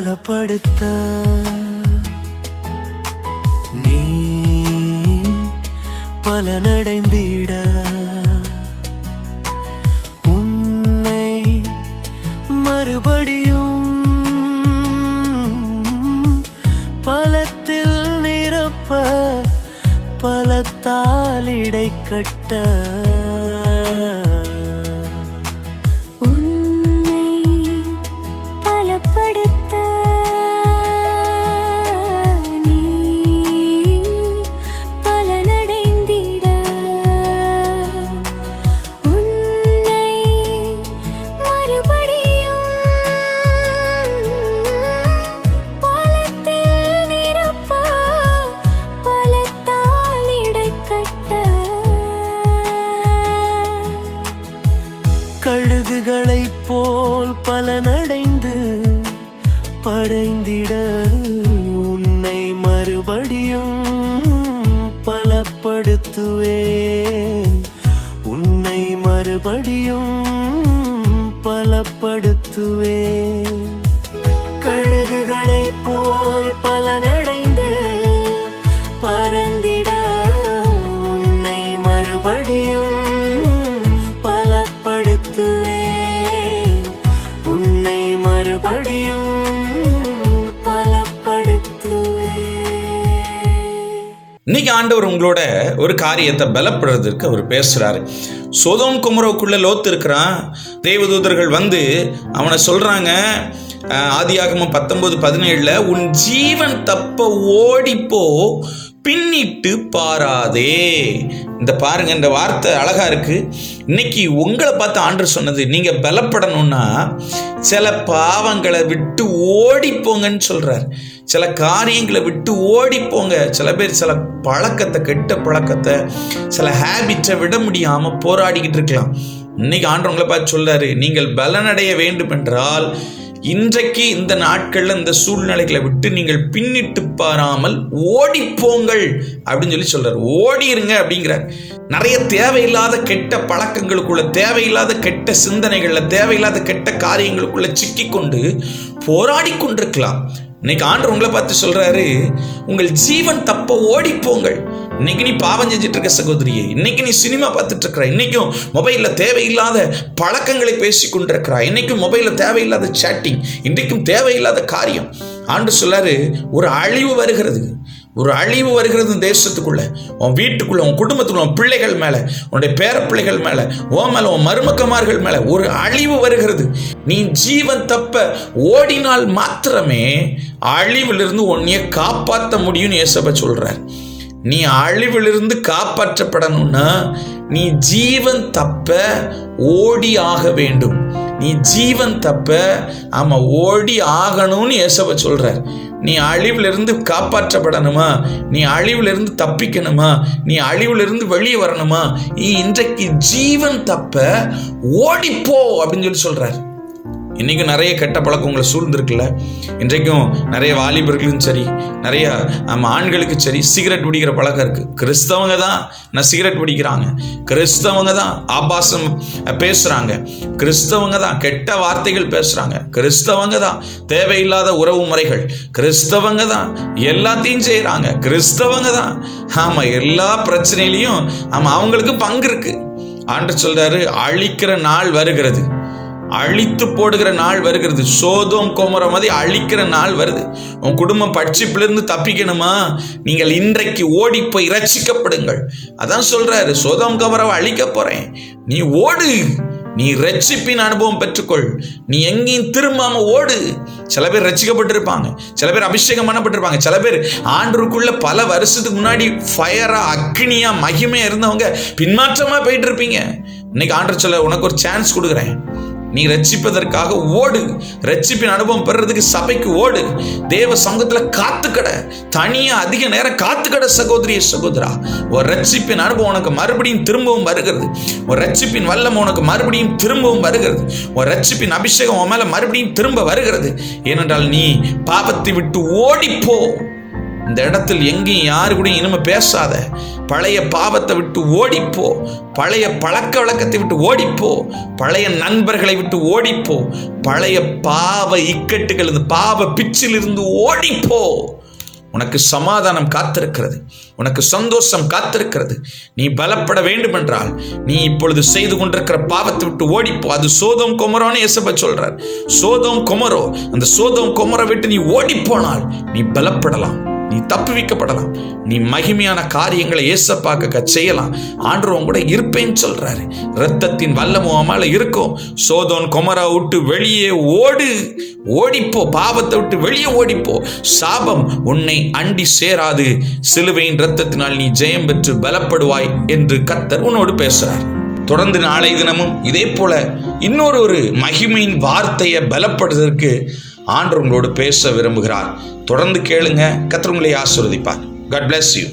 பலப்படுத்த. நீ பலனடைந்திட. உன்னை மறுபடியும் பலத்தில் நிரப்ப பலத்தால் இடை கட்ட கழுகுகளைப் போல் பலனடைந்து படைந்திட உன்னை மறுபடியும் பலப்படுத்துவேன். உன்னை மறுபடியும் பலப்படுத்துவேன். கழுகுகளைப் போல் பலனடைந்து பறந்திட உன்னை மறுபடியும் இன்னைக்கு ஆண்டவர் உங்களோட ஒரு காரியத்தை பலப்படுறதுக்கு அவர் பேசுறாரு. சோதோம் குமரோக்குள்ள லோத்து இருக்கிறான். தேவதூதர்கள் வந்து அவனை சொல்றாங்க ஆதியாகமும் பத்தொன்பது பதினேழுல உன் ஜீவன் தப்ப ஓடிப்போ பின்னிட்டு பாராதே. இந்த பாருங்க இந்த வார்த்தை அழகா இருக்கு. இன்னைக்கு உங்களை பார்த்து ஆண்டர் சொன்னது நீங்க பலப்படணும்னா சில பாவங்களை விட்டு ஓடிப்போங்கன்னு சொல்றாரு. சில காரியங்களை விட்டு ஓடிப்போங்க சில பேர் சில பழக்கத்தை கெட்ட பழக்கத்தை சில ஹேபிட்டை விட முடியாமல் போராடிக்கிட்டு இருக்கலாம். இன்னைக்கு ஆண்டவங்களை பார்த்து சொல்றாரு நீங்கள் பலனடைய வேண்டும் என்றால் இன்றைக்கு இந்த நாட்கள்ல இந்த சூழ்நிலைகளை விட்டு நீங்கள் பின்னிட்டு பாராமல் ஓடிப்போங்கள் அப்படின்னு சொல்லி சொல்றாரு. ஓடிருங்க அப்படிங்கிறார். நிறைய தேவையில்லாத கெட்ட பழக்கங்களுக்குள்ள தேவையில்லாத கெட்ட சிந்தனைகள்ல தேவையில்லாத கெட்ட காரியங்களுக்குள்ள சிக்கிக்கொண்டு போராடி கொண்டிருக்கலாம் இன்னைக்கு ஆண்டு உங்களை பார்த்து சொல்றாரு உங்கள் ஜீவன் தப்ப ஓடிப்போங்கள் இன்னைக்கு நீ பாவம் செஞ்சுட்டு இருக்க சகோதரியே. இன்னைக்கு நீ சினிமா பார்த்துட்டு இருக்கிற இன்னைக்கும் மொபைலில் தேவையில்லாத பழக்கங்களை பேசி கொண்டிருக்கிறாய் இன்னைக்கும் மொபைலில் தேவையில்லாத சேட்டிங் இன்றைக்கும் தேவையில்லாத காரியம். ஆண்டு சொல்லாரு ஒரு அழிவு வருகிறது. ஒரு அழிவு வருகிறது தேசத்துக்குள்ள உன் வீட்டுக்குள்ள உன் குடும்பத்துக்குள்ள உன் பிள்ளைகள் மேல உன்னுடைய பேர பிள்ளைகள் மேல உன் மேல உன் மருமக்கமார்கள் மேல ஒரு அழிவு வருகிறது. நீ ஜீவன் தப்ப ஓடினால் மாத்திரமே அழிவிலிருந்து உன்னைய காப்பாற்ற முடியும்னு ஏசப்ப சொல்றார். நீ அழிவிலிருந்து காப்பாற்றப்படணும்னா நீ ஜீவன் தப்ப ஓடி ஆக வேண்டும். நீ ஜீவன் தப்ப ஆமா ஓடி ஆகணும்னு ஏசப்ப சொல்றார். நீ அழிவிலிருந்து காப்பாற்றப்படணுமா? நீ அழிவிலிருந்து தப்பிக்கணுமா? நீ அழிவிலிருந்து வெளியே வரணுமா? நீ இன்றைக்கு ஜீவன் தப்ப ஓடிப்போ அப்படின்னு சொல்லி சொல்றாரு. இன்றைக்கும் நிறைய கெட்ட பழக்கம் உங்களை சூழ்ந்திருக்குல்ல. இன்றைக்கும் நிறைய வாலிபர்களும் சரி நிறைய நம்ம ஆண்களுக்கு சரி சிகரெட் பிடிக்கிற பழக்கம் இருக்குது கிறிஸ்தவங்க தான் நான் சிகரெட் பிடிக்கிறாங்க. கிறிஸ்தவங்க தான் ஆபாசம் பேசுகிறாங்க கிறிஸ்தவங்க தான் கெட்ட வார்த்தைகள் பேசுகிறாங்க கிறிஸ்தவங்க தான் தேவையில்லாத உறவு முறைகள். கிறிஸ்தவங்க தான் எல்லாத்தையும் செய்கிறாங்க கிறிஸ்தவங்க தான் ஆமாம் எல்லா பிரச்சனையிலையும் ஆமாம் அவங்களுக்கு பங்கு இருக்குது ஆண்டு சொல்கிறாரு அழிக்கிற நாள் வருகிறது. அழித்து போடுகிற நாள் வருகிறது. சோதம் கோமர மாதிரி அழிக்கிற நாள் வருது. உன் குடும்பம் பட்சிப்பிலிருந்து தப்பிக்கணுமா? நீங்கள் இன்றைக்கு ஓடி போய் ரட்சிக்கப்படுங்கள் அதான் சொல்றாரு சோதம் கோமரவை அழிக்க போறேன். நீ ஓடு. நீ ரட்சிப்பின் அனுபவம் பெற்றுக்கொள். நீ எங்கேயும் திரும்பாம ஓடு. சில பேர் ரட்சிக்கப்பட்டிருப்பாங்க சில பேர் அபிஷேகம் பண்ணப்பட்டிருப்பாங்க. சில பேர் ஆண்டுக்குள்ள பல வருஷத்துக்கு முன்னாடி ஃபயரா அக்னியா மகிமையா இருந்தவங்க பின்மாற்றமா போயிட்டு இருப்பீங்க இன்னைக்கு ஆண்டர் சொல்ல உனக்கு ஒரு சான்ஸ் கொடுக்குறேன். நீ ரட்சிப்பதற்காக ஓடு. ரட்சிப்பின் அனுபவம் பெறுறதுக்கு சபைக்கு ஓடு. தேவ சங்கத்தில் காத்துக்கட. தனியா அதிக நேரம் காத்துக்கட சகோதரிய சகோதரா. ஒரு ரட்சிப்பின் அனுபவம் உனக்கு மறுபடியும் திரும்பவும் வருகிறது. ஒரு ரட்சிப்பின் வல்லம் உனக்கு மறுபடியும் திரும்பவும் வருகிறது. ஒரு ரட்சிப்பின் அபிஷேகம் உன் மேல மறுபடியும் திரும்ப வருகிறது. ஏனென்றால் நீ பாவத்தை விட்டு ஓடிப்போ. இந்த இடத்தில் எங்கேயும் யாரு கூட இனிமே பேசாத. பழைய பாவத்தை விட்டு ஓடிப்போ. பழைய பழக்க வழக்கத்தை விட்டு ஓடிப்போ. பழைய நண்பர்களை விட்டு ஓடிப்போ. பழைய பாவ இக்கட்டுகள் இந்த பாவ பிச்சிலிருந்து ஓடிப்போ. உனக்கு சமாதானம் காத்திருக்கிறது. உனக்கு சந்தோஷம் காத்திருக்கிறது. நீ பலப்பட வேண்டுமென்றால் நீ இப்பொழுது செய்து கொண்டிருக்கிற பாவத்தை விட்டு ஓடிப்போ. அது சோதம் குமரோன்னு இயேசப்ப சொல்றார். சோதம் குமரோ. அந்த சோதம் குமரை விட்டு நீ ஓடிப்போனால் நீ பலப்படலாம். நீ தப்புவிக்கப்படலாம் நீ மகிமையான காரியங்களை ஏசப்பாக்க செய்யலாம். ஆண்டவன் கூட இருப்பேன்னு சொல்றாரு. இரத்தத்தின் வல்லமும் அமால இருக்கும். சோதோன் குமரா விட்டு வெளியே ஓடு. ஓடிப்போ பாவத்தை விட்டு வெளியே ஓடிப்போ. சாபம் உன்னை அண்டி சேராது. சிலுவையின் ரத்தத்தினால் நீ ஜெயம் பெற்று பலப்படுவாய் என்று கத்தர் உன்னோடு பேசுறார். தொடர்ந்து நாளை தினமும் இதே போல இன்னொரு ஒரு மகிமையின் வார்த்தையை பலப்படுவதற்கு ஆண்டு உங்களோடு பேச விரும்புகிறார். தொடர்ந்து கேளுங்க கத்தர் உங்களை ஆசிர்வதிப்பார். God bless you